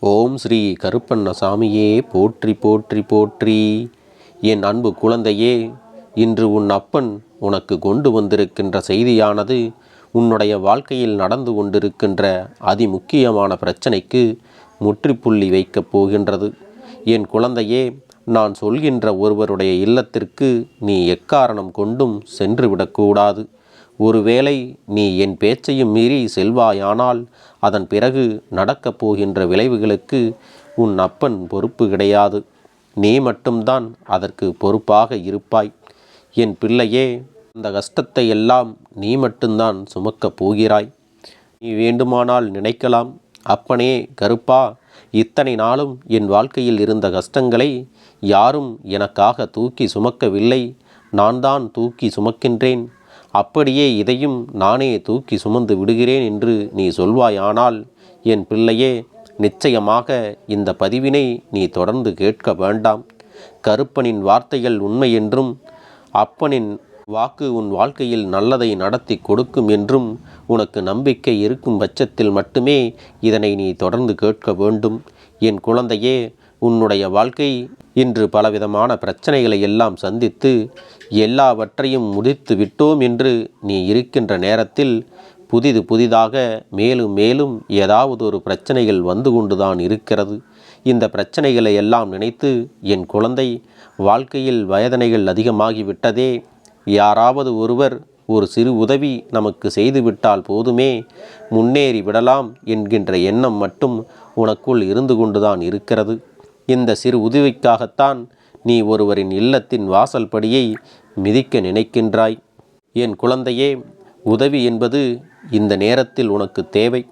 ஓம் ஸ்ரீ கருப்பண்ணசாமியே போற்றி போற்றி போற்றி. என் அன்பு குழந்தையே இன்று உன் அப்பன் உனக்கு கொண்டு வந்திருக்கின்ற செய்தியானது உன்னுடைய வாழ்க்கையில் நடந்து கொண்டிருக்கின்ற அதிமுக்கியமான பிரச்சனைக்கு முற்றுப்புள்ளி வைக்கப் போகின்றது. என் குழந்தையே நான் சொல்கின்ற ஒருவருடைய இல்லத்திற்கு நீ எக்காரணம் கொண்டும் சென்று விடக்கூடாது. ஒருவேளை நீ என் பேச்சையும் மீறி செல்வாயானால் அதன் பிறகு நடக்கப் போகின்ற விளைவுகளுக்கு உன் அப்பன் பொறுப்பு கிடையாது. நீ மட்டும்தான் அதற்கு பொறுப்பாக இருப்பாய். என் பிள்ளையே அந்த கஷ்டத்தை எல்லாம் நீ மட்டும்தான் சுமக்கப் போகிறாய். நீ வேண்டுமானால் நினைக்கலாம். அப்பனே கருப்பா இத்தனை நாளும் என் வாழ்க்கையில் இருந்த கஷ்டங்களை யாரும் எனக்காக தூக்கி சுமக்கவில்லை. நான் தான் தூக்கி சுமக்கின்றேன். அப்படியே இதையும் நானே தூக்கி சுமந்து விடுகிறேன் என்று நீ சொல்வாயானால் என் பிள்ளையே நிச்சயமாக இந்த பதிவினை நீ தொடர்ந்து கேட்க வேண்டாம். கருப்பனின் வார்த்தைகள் உண்மை என்றும் அப்பனின் வாக்கு உன் வாழ்க்கையில் நல்லதை நடத்தி கொடுக்கும் என்றும் உனக்கு நம்பிக்கை இருக்கும் பட்சத்தில் மட்டுமே இதனை நீ தொடர்ந்து கேட்க வேண்டும். என் குழந்தையே உன்னுடைய வாழ்க்கை இன்று பலவிதமான பிரச்சனைகளை எல்லாம் சந்தித்து எல்லாவற்றையும் முடித்து விட்டோம் என்று நீ இருக்கின்ற நேரத்தில் புதிது புதிதாக மேலும் மேலும் ஏதாவது ஒரு பிரச்சனைகள் வந்து கொண்டுதான் இருக்கிறது. இந்த பிரச்சனைகளை எல்லாம் நினைத்து என் குழந்தை வாழ்க்கையில் வயதனைகள் அதிகமாகிவிட்டதே. யாராவது ஒருவர் ஒரு சிறு உதவி நமக்கு செய்துவிட்டால் போதுமே முன்னேறி விடலாம் என்கின்ற எண்ணம் மட்டும் உனக்குள் இருந்து கொண்டுதான் இருக்கிறது. இந்த சிறு உதவிக்காகத்தான் நீ ஒருவரின் இல்லத்தின் வாசல் படியை மிதிக்க நினைக்கின்றாய். என் குழந்தையே உதவி என்பது இந்த நேரத்தில் உனக்கு தேவை.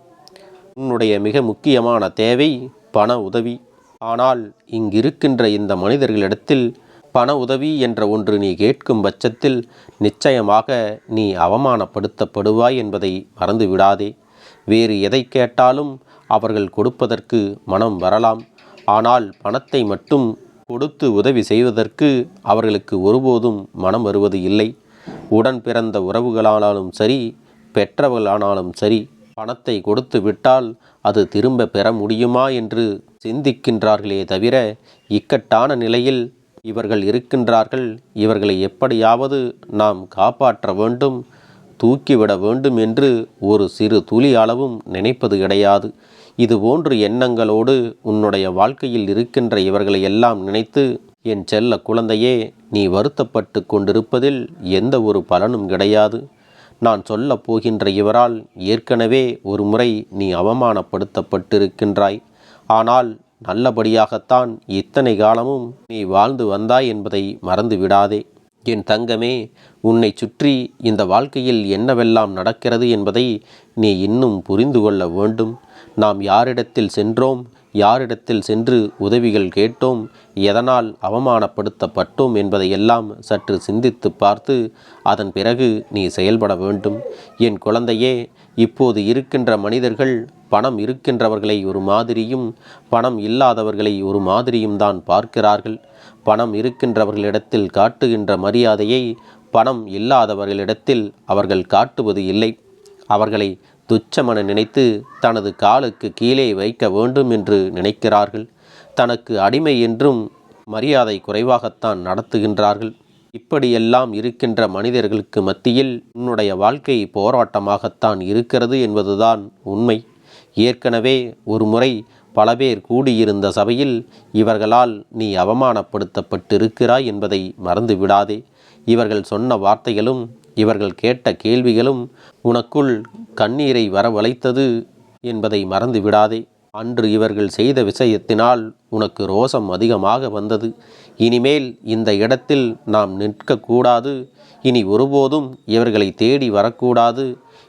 உன்னுடைய மிக முக்கியமான தேவை பண உதவி. ஆனால் இங்கிருக்கின்ற இந்த மனிதர்களிடத்தில் பண உதவி என்ற ஒன்று நீ கேட்கும் பட்சத்தில் நிச்சயமாக நீ அவமானப்படுத்தப்படுவாய் என்பதை மறந்து விடாதே வேறு எதை கேட்டாலும் அவர்கள் கொடுப்பதற்கு மனம் வரலாம். ஆனால் பணத்தை மட்டும் கொடுத்து உதவி செய்வதற்கு அவர்களுக்கு ஒருபோதும் மனம் வருவது இல்லை. உடன் பிறந்த உறவுகளானாலும் சரி பெற்றவர்களானாலும் சரி பணத்தை கொடுத்து விட்டால் அது திரும்ப பெற முடியுமா என்று சிந்திக்கின்றார்களே தவிர இக்கட்டான நிலையில் இவர்கள் இருக்கின்றார்கள். இவர்களை எப்படியாவது நாம் காப்பாற்ற வேண்டும். தூக்கிவிட வேண்டும் என்று ஒரு சிறு துளி அளவும் நினைப்பது கிடையாது. இதுபோன்று எண்ணங்களோடு உன்னுடைய வாழ்க்கையில் இருக்கின்ற இவர்களை எல்லாம் நினைத்து என் செல்ல குழந்தையே நீ வருத்தப்பட்டு கொண்டிருப்பதில் எந்த ஒரு பலனும் கிடையாது. நான் சொல்லப் போகின்ற இவரால் ஏற்கனவே ஒரு முறை நீ அவமானப்படுத்தப்பட்டிருக்கின்றாய். ஆனால் நல்லபடியாகத்தான் இத்தனை காலமும் நீ வாழ்ந்து வந்தாய் என்பதை மறந்து விடாதே என் தங்கமே உன்னை சுற்றி இந்த வாழ்க்கையில் என்னவெல்லாம் நடக்கிறது என்பதை நீ இன்னும் புரிந்து கொள்ள வேண்டும். நாம் யாரிடத்தில் சென்றோம் யாரிடத்தில் சென்று உதவிகள் கேட்டோம் எதனால் அவமானப்படுத்தப்பட்டோம் என்பதையெல்லாம் சற்று சிந்தித்து பார்த்து அதன் பிறகு நீ செயல்பட வேண்டும். என் குழந்தையே இப்போது இருக்கின்ற மனிதர்கள் பணம் இருக்கின்றவர்களை ஒரு மாதிரியும் பணம் இல்லாதவர்களை ஒரு மாதிரியும் தான் பார்க்கிறார்கள். பணம் இருக்கின்றவர்களிடத்தில் காட்டுகின்ற மரியாதையை பணம் இல்லாதவர்களிடத்தில் அவர்கள் காட்டுவது இல்லை. அவர்களை துச்சமென நினைத்து தனது காலுக்கு கீழே வைக்க வேண்டும் என்று நினைக்கிறார்கள். தனக்கு அடிமை என்றும் மரியாதை குறைவாகத்தான் நடத்துகின்றார்கள். இப்படியெல்லாம் இருக்கின்ற மனிதர்களுக்கு மத்தியில் உன்னுடைய வாழ்க்கை போராட்டமாகத்தான் இருக்கிறது என்பதுதான் உண்மை. ஏற்கனவே ஒரு முறை பல பேர் கூடியிருந்த சபையில் இவர்களால் நீ அவமானப்படுத்தப்பட்டிருக்கிறாய் என்பதை மறந்து விடாதே இவர்கள் சொன்ன வார்த்தைகளும் இவர்கள் கேட்ட கேள்விகளும் உனக்குள் கண்ணீரை வரவழைத்தது என்பதை மறந்து விடாதே அன்று இவர்கள் செய்த விஷயத்தினால் உனக்கு ரோசம் அதிகமாக வந்தது. இனிமேல் இந்த இடத்தில் நாம் நிற்கக்கூடாது. இனி ஒருபோதும் இவர்களை தேடி வரக்கூடாது.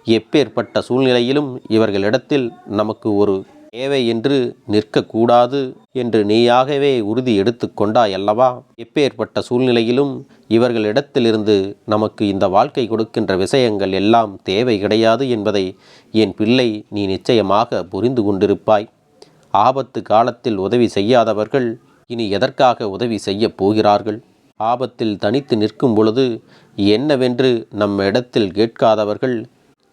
எப்பேற்பட்ட சூழ்நிலையிலும் இவர்களிடத்தில் நமக்கு ஒரு தேவை என்று நிற்கக்கூடாது என்று நீயாகவே உறுதி எடுத்து கொண்டாய் அல்லவா? எப்பேற்பட்ட சூழ்நிலையிலும் இவர்களிடத்திலிருந்து நமக்கு இந்த வாழ்க்கை கொடுக்கின்ற விஷயங்கள் எல்லாம் தேவை கிடையாது என்பதை என் பிள்ளை நீ நிச்சயமாக புரிந்து கொண்டிருப்பாய். ஆபத்து காலத்தில் உதவி செய்யாதவர்கள் இனி எதற்காக உதவி செய்யப் போகிறார்கள்? ஆபத்தில் தனித்து நிற்கும் பொழுது என்னவென்று நம்ம இடத்தில் கேட்காதவர்கள்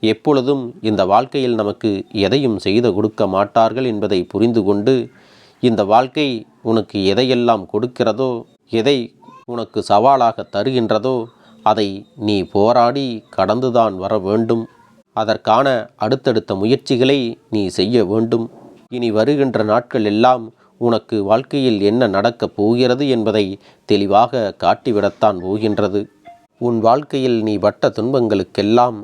எப்பொழுதும் இந்த வாழ்க்கையில் நமக்கு எதையும் செய்து கொடுக்க மாட்டார்கள் என்பதை புரிந்து கொண்டு இந்த வாழ்க்கை உனக்கு எதையெல்லாம் கொடுக்கிறதோ எதை உனக்கு சவாலாக தருகின்றதோ அதை நீ போராடி கடந்துதான் வர வேண்டும். அதற்கான அடுத்தடுத்த முயற்சிகளை நீ செய்ய வேண்டும். இனி வருகின்ற நாட்கள் எல்லாம் உனக்கு வாழ்க்கையில் என்ன நடக்கப் போகிறது என்பதை தெளிவாக காட்டிவிடத்தான் போகின்றது. உன் வாழ்க்கையில் நீ பட்ட துன்பங்களுக்கெல்லாம்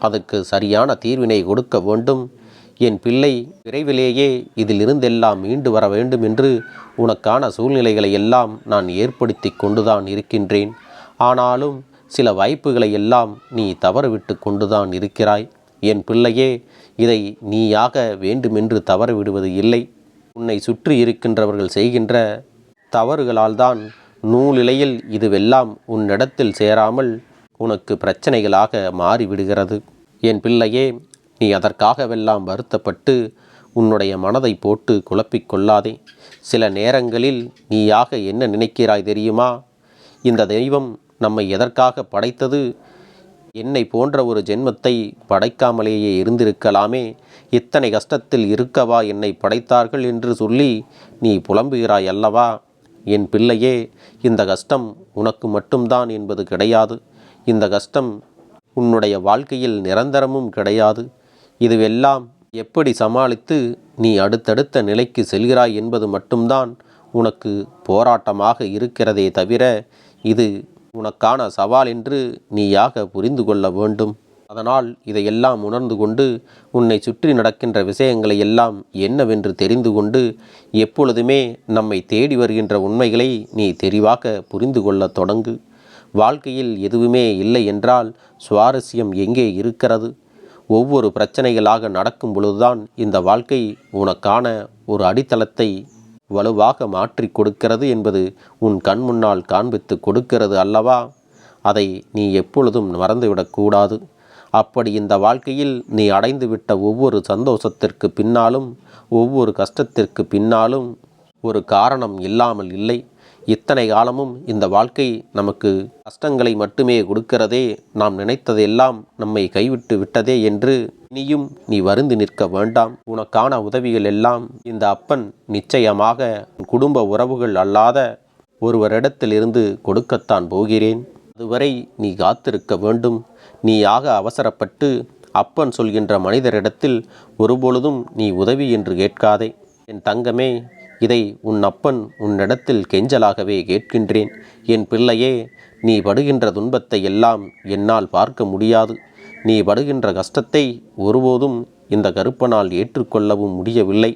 அதற்கு சரியான தீர்வினை கொடுக்க வேண்டும். என் பிள்ளை விரைவிலேயே இதிலிருந்தெல்லாம் மீண்டு வர வேண்டும் என்று உனக்கான சூழ்நிலைகளை எல்லாம் நான் ஏற்படுத்தி கொண்டுதான் இருக்கின்றேன். ஆனாலும் சில வாய்ப்புகளை எல்லாம் நீ தவறுவிட்டு கொண்டுதான் இருக்கிறாய். என் பிள்ளையே இதை நீயாக வேண்டுமென்று தவறவிடுவது இல்லை. உன்னை சுற்றி இருக்கின்றவர்கள் செய்கின்ற தவறுகளால்தான் நூலிலையில் இதுவெல்லாம் உன்னிடத்தில் சேராமல் உனக்கு பிரச்சனைகளாக மாறிவிடுகிறது. என் பிள்ளையே நீ அதற்காகவெல்லாம் வருத்தப்பட்டு உன்னுடைய மனதை போட்டு குழப்பிக்கொள்ளாதே சில நேரங்களில் நீயாக என்ன நினைக்கிறாய் தெரியுமா? இந்த தெய்வம் நம்மை எதற்காக படைத்தது? என்னை போன்ற ஒரு ஜென்மத்தை படைக்காமலேயே இருந்திருக்கலாமே. இத்தனை கஷ்டத்தில் இருக்கவா என்னை படைத்தார்கள் என்று சொல்லி நீ புலம்புகிறாய் அல்லவா? என் பிள்ளையே இந்த கஷ்டம் உனக்கு மட்டும்தான் என்பது கிடையாது. இந்த கஷ்டம் உன்னுடைய வாழ்க்கையில் நிரந்தரமும் கிடையாது. இதுவெல்லாம் எப்படி சமாளித்து நீ அடுத்தடுத்த நிலைக்கு செல்கிறாய் என்பது மட்டும்தான் உனக்கு போராட்டமாக இருக்கிறதே தவிர இது உனக்கான சவால் என்று நீயாக புரிந்து கொள்ள வேண்டும். அதனால் இதையெல்லாம் உணர்ந்து கொண்டு உன்னை சுற்றி நடக்கின்ற விஷயங்களை எல்லாம் என்னவென்று தெரிந்து கொண்டு எப்பொழுதுமே நம்மை தேடி வருகின்ற உண்மைகளை நீ தெரிவாக புரிந்து கொள்ள தொடங்கு. வாழ்க்கையில் எதுவுமே இல்லை என்றால் சுவாரஸ்யம் எங்கே இருக்கிறது? ஒவ்வொரு பிரச்சனைகளாக நடக்கும் பொழுதுதான் இந்த வாழ்க்கை உனக்கான ஒரு அடித்தளத்தை வலுவாக மாற்றி கொடுக்கிறது என்பது உன் கண் முன்னால் காண்பித்து கொடுக்கிறது அல்லவா? அதை நீ எப்பொழுதும் மறந்துவிடக்கூடாது அப்படி இந்த வாழ்க்கையில் நீ அடைந்துவிட்ட ஒவ்வொரு சந்தோஷத்திற்கு பின்னாலும் ஒவ்வொரு கஷ்டத்திற்கு பின்னாலும் ஒரு காரணம் இல்லாமல் இல்லை. இத்தனை காலமும் இந்த வாழ்க்கை நமக்கு கஷ்டங்களை மட்டுமே கொடுக்கிறதே நாம் நினைத்ததெல்லாம் நம்மை கைவிட்டு விட்டதே என்று நீயும் நீ வருந்து நிற்க வேண்டாம். உனக்கான உதவிகள் எல்லாம் இந்த அப்பன் நிச்சயமாக உன் குடும்ப உறவுகள் அல்லாத ஒருவரிடத்திலிருந்து கொடுக்கத்தான் போகிறேன். அதுவரை நீ காத்திருக்க வேண்டும். நீயாக அவசரப்பட்டு அப்பன் சொல்கின்ற மனிதரிடத்தில் ஒருபொழுதும் நீ உதவி என்று கேட்காதே. என் தங்கமே இதை உன் அப்பன் உன்னிடத்தில் கெஞ்சலாகவே கேட்கின்றேன். என் பிள்ளையே நீ படுகின்ற துன்பத்தை எல்லாம் என்னால் பார்க்க முடியாது. நீ படுகின்ற கஷ்டத்தை ஒருபோதும் இந்த கருப்பனால் ஏற்றுக்கொள்ளவும் முடியவில்லை.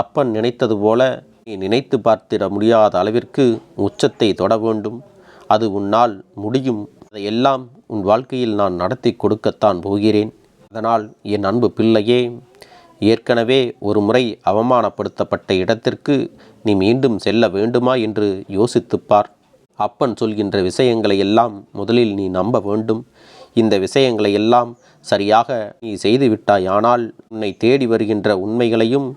அப்பன் நினைத்தது போல நீ நினைத்து பார்த்திட முடியாத அளவிற்கு உச்சத்தை தொட வேண்டும். அது உன்னால் முடியும். அதையெல்லாம் உன் வாழ்க்கையில் நான் நடத்தி கொடுக்கத்தான் போகிறேன். அதனால் என் அன்பு பிள்ளையே ஏற்கனவே ஒரு முறை அவமானப்படுத்தப்பட்ட இடத்திற்கு நீ மீண்டும் செல்ல வேண்டுமா என்று யோசித்துப்பார். அப்பன் சொல்கின்ற விஷயங்களை எல்லாம் முதலில் நீ நம்ப வேண்டும். இந்த விஷயங்களை எல்லாம் சரியாக நீ செய்துவிட்டாயானால் உன்னை தேடி வருகின்ற உண்மைகளையும்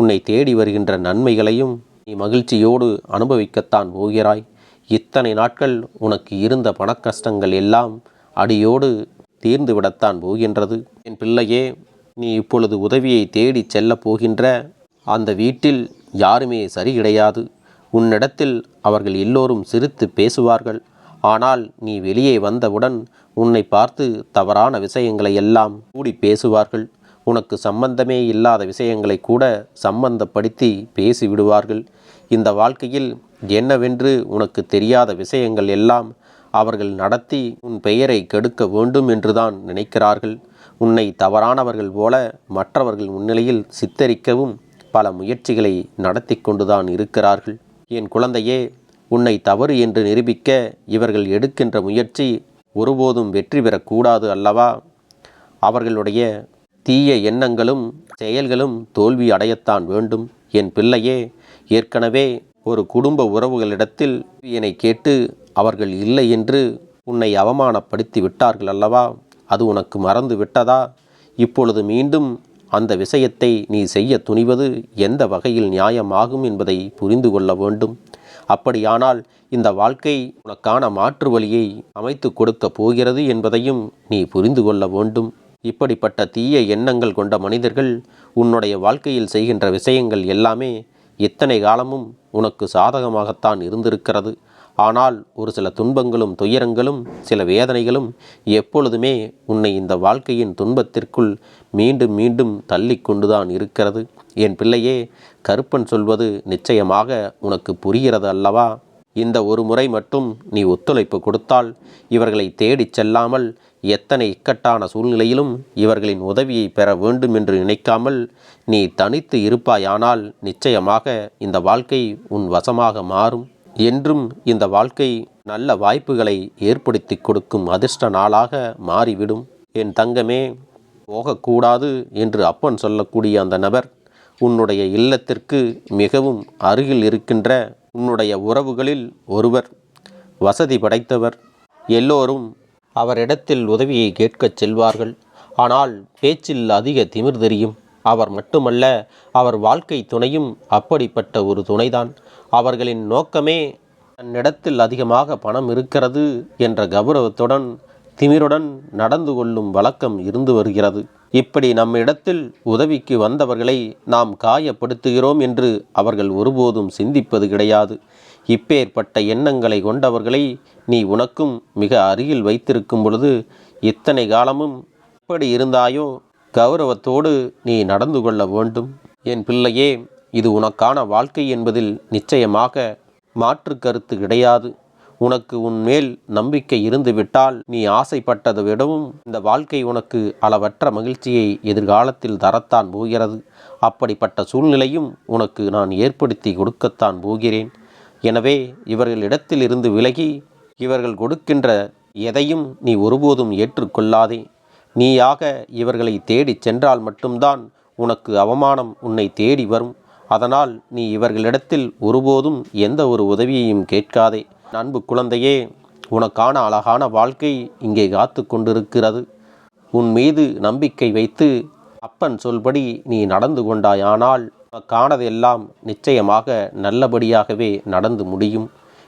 உன்னை தேடி வருகின்ற நன்மைகளையும் நீ மகிழ்ச்சியோடு அனுபவிக்கத்தான் போகிறாய். இத்தனை நாட்கள் உனக்கு இருந்த பணக்கஷ்டங்கள் எல்லாம் அடியோடு தீர்ந்துவிடத்தான் போகின்றது. என் பிள்ளையே நீ இப்பொழுது உதவியை தேடி செல்லப் போகின்ற அந்த வீட்டில் யாருமே சரி கிடையாது உன்னிடத்தில் அவர்கள் எல்லோரும் சிரித்து பேசுவார்கள். ஆனால் நீ வெளியே வந்தவுடன் உன்னை பார்த்து தவறான விஷயங்களை எல்லாம் கூடி பேசுவார்கள். உனக்கு சம்பந்தமே இல்லாத விஷயங்களை கூட சம்பந்தப்படுத்தி பேசிவிடுவார்கள். இந்த வாழ்க்கையில் என்னவென்று உனக்கு தெரியாத விஷயங்கள் எல்லாம் அவர்கள் நடத்தி உன் பெயரை கெடுக்க வேண்டும் என்றுதான் நினைக்கிறார்கள். உன்னை தவறானவர்கள் போல மற்றவர்கள் முன்னிலையில் சித்தரிக்கவும் பல முயற்சிகளை நடத்தி கொண்டுதான் இருக்கிறார்கள். என் குழந்தையே உன்னை தவறு என்று நிரூபிக்க இவர்கள் எடுக்கின்ற முயற்சி ஒருபோதும் வெற்றி பெறக்கூடாது அல்லவா? அவர்களுடைய தீய எண்ணங்களும் செயல்களும் தோல்வி அடையத்தான் வேண்டும். என் பிள்ளையே ஏற்கனவே ஒரு குடும்ப உறவுகளிடத்தில் என்னை கேட்டு அவர்கள் இல்லை என்று உன்னை அவமானப்படுத்தி விட்டார்கள் அல்லவா? அது உனக்கு மறந்து விட்டதா? இப்பொழுது மீண்டும் அந்த விஷயத்தை நீ செய்ய துணிவது எந்த வகையில் நியாயமாகும் என்பதை புரிந்து கொள்ள வேண்டும். அப்படியானால் இந்த வாழ்க்கை உனக்கான மாற்று வழியை அமைத்து கொடுக்க போகிறது என்பதையும் நீ புரிந்து கொள்ள வேண்டும். இப்படிப்பட்ட தீய எண்ணங்கள் கொண்ட மனிதர்கள் உன்னுடைய வாழ்க்கையில் செய்கின்ற விஷயங்கள் எல்லாமே இத்தனை காலமும் உனக்கு சாதகமாகத்தான் இருந்திருக்கிறது. ஆனால் ஒரு சில துன்பங்களும் துயரங்களும் சில வேதனைகளும் எப்பொழுதுமே உன்னை இந்த வாழ்க்கையின் துன்பத்திற்குள் மீண்டும் மீண்டும் தள்ளி கொண்டுதான் இருக்கிறது. என் பிள்ளையே கருப்பன் சொல்வது நிச்சயமாக உனக்கு புரிகிறது அல்லவா? இந்த ஒரு முறை மட்டும் நீ ஒத்துழைப்பு கொடுத்தால் இவர்களை தேடிச் செல்லாமல் எத்தனை இக்கட்டான சூழ்நிலையிலும் இவர்களின் உதவியை பெற வேண்டும் என்று நினைக்காமல் நீ தனித்து இருப்பாயானால் நிச்சயமாக இந்த வாழ்க்கை உன் வசமாக மாறும். என்றும் இந்த வாழ்க்கை நல்ல வாய்ப்புகளை ஏற்படுத்தி கொடுக்கும் அதிர்ஷ்ட நாளாக மாறிவிடும். என் தங்கமே போகக்கூடாது என்று அப்பன் சொல்லக்கூடிய அந்த நபர் உன்னுடைய இல்லத்திற்கு மிகவும் அருகில் இருக்கின்ற உன்னுடைய உறவுகளில் ஒருவர் வசதி படைத்தவர் எல்லோரும் அவரிடத்தில் உதவியை கேட்கச் செல்வார்கள். ஆனால் பேச்சில் அதிக திமிர் தெரியும். அவர் மட்டுமல்ல அவர் வாழ்க்கை துணையும் அப்படிப்பட்ட ஒரு துணைதான். அவர்களின் நோக்கமே தன்னிடத்தில் அதிகமாக பணம் இருக்கிறது என்ற கௌரவத்துடன் திமிருடன் நடந்து கொள்ளும் வழக்கம் இருந்து வருகிறது. இப்படி நம்மிடத்தில் உதவிக்கு வந்தவர்களை நாம் காயப்படுத்துகிறோம் என்று அவர்கள் ஒருபோதும் சிந்திப்பது கிடையாது. இப்பேற்பட்ட எண்ணங்களை கொண்டவர்களை நீ உனக்கும் மிக அருகில் வைத்திருக்கும் பொழுது இத்தனை காலமும் எப்படி இருந்தாயோ கௌரவத்தோடு நீ நடந்து கொள்ள வேண்டும். என் பிள்ளையே இது உனக்கான வாழ்க்கை என்பதில் நிச்சயமாக மாற்று கருத்து கிடையாது. உனக்கு உன்மேல் நம்பிக்கை இருந்துவிட்டால் நீ ஆசைப்பட்டதை விடவும் இந்த வாழ்க்கை உனக்கு அளவற்ற மகிழ்ச்சியை எதிர்காலத்தில் தரத்தான் போகிறது. அப்படிப்பட்ட சூழ்நிலையும் உனக்கு நான் ஏற்படுத்தி கொடுக்கத்தான் போகிறேன். எனவே இவர்களிடத்தில் இருந்து விலகி இவர்கள் கொடுக்கின்ற எதையும் நீ ஒருபோதும் ஏற்றுக்கொள்ளாதே. நீயாக இவர்களை தேடிச் சென்றால் மட்டும்தான் உனக்கு அவமானம் உன்னை தேடி வரும். அதனால் நீ இவர்களிடத்தில் ஒருபோதும் எந்த ஒரு உதவியையும் கேட்காதே. அன்பு குழந்தையே உனக்கான அழகான வாழ்க்கை இங்கே காத்து கொண்டிருக்கிறது. உன் மீது நம்பிக்கை வைத்து அப்பன் சொல்படி நீ நடந்து கொண்டாயானால் உனக்கானதெல்லாம் நிச்சயமாக நல்லபடியாகவே நடந்து முடியும்.